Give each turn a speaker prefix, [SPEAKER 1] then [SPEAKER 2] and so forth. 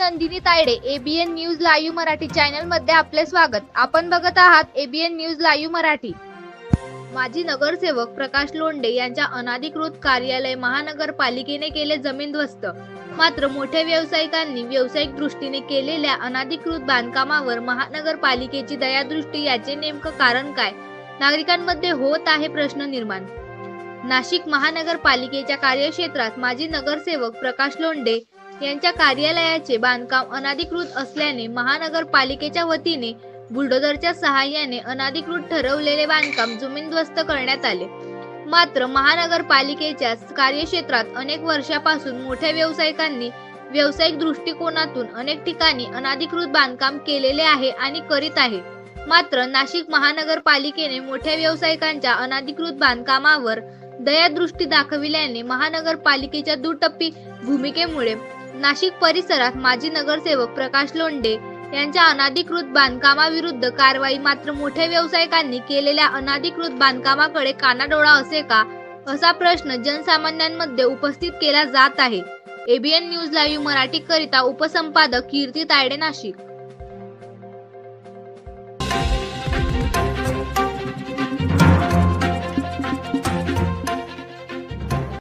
[SPEAKER 1] Nandini Tayade ABN news live Marathi चॅनलमध्ये आपले स्वागत. आपण बघत आहात एबीएन न्यूज लाईव्ह मराठी. माजी नगरसेवक प्रकाश लोंडे यांच्या अनाधिकृत कार्यालय महानगरपालिकेने केले जमीन ध्वस्त. मात्र मोठ्या व्यावसायिकांनी व्यावसायिक दृष्टीने केलेल्या अनाधिकृत बांधकामावर महानगरपालिकेची दयादृष्टी याचे नेमकं कारण काय? नागरिकांमध्ये होत आहे प्रश्न निर्माण. नाशिक महानगरपालिकेच्या कार्यक्षेत्रात माजी नगरसेवक प्रकाश लोंडे यांच्या कार्यालयाचे बांधकाम अनाधिकृत असल्याने महानगरपालिकेच्या वतीने बुलडोझरच्या सहाय्याने अनाधिकृत ठरवलेले बांधकाम जमीनध्वस्त करण्यात आले. मात्र महानगरपालिकेच्या कार्यक्षेत्रात अनेक वर्षापासून मोठ्या व्यावसायिकांनी व्यावसायिक दृष्टिकोनातून अनेक ठिकाणी अनाधिकृत बांधकाम केलेले आहे आणि करीत आहे. मात्र नाशिक महानगरपालिकेने मोठ्या व्यावसायिकांच्या अनाधिकृत बांधकामावर दयादृष्टी दाखविल्याने महानगरपालिकेच्या दुटप्पी भूमिकेमुळे नाशिक परिसरात माजी नगरसेवक प्रकाश लोंडे यांच्या अनाधिकृत बांधकामाविरुद्ध कारवाई मात्र मोठ्या व्यावसायिकांनी केलेल्या अनाधिकृत बांधकामाकडे कानाडोळा असे का असा प्रश्न जनसामान्यांमध्ये उपस्थित केला जात आहे. एबीएन न्यूज लाईव्ह मराठी करिता उपसंपादक कीर्ती तायडे नाशिक.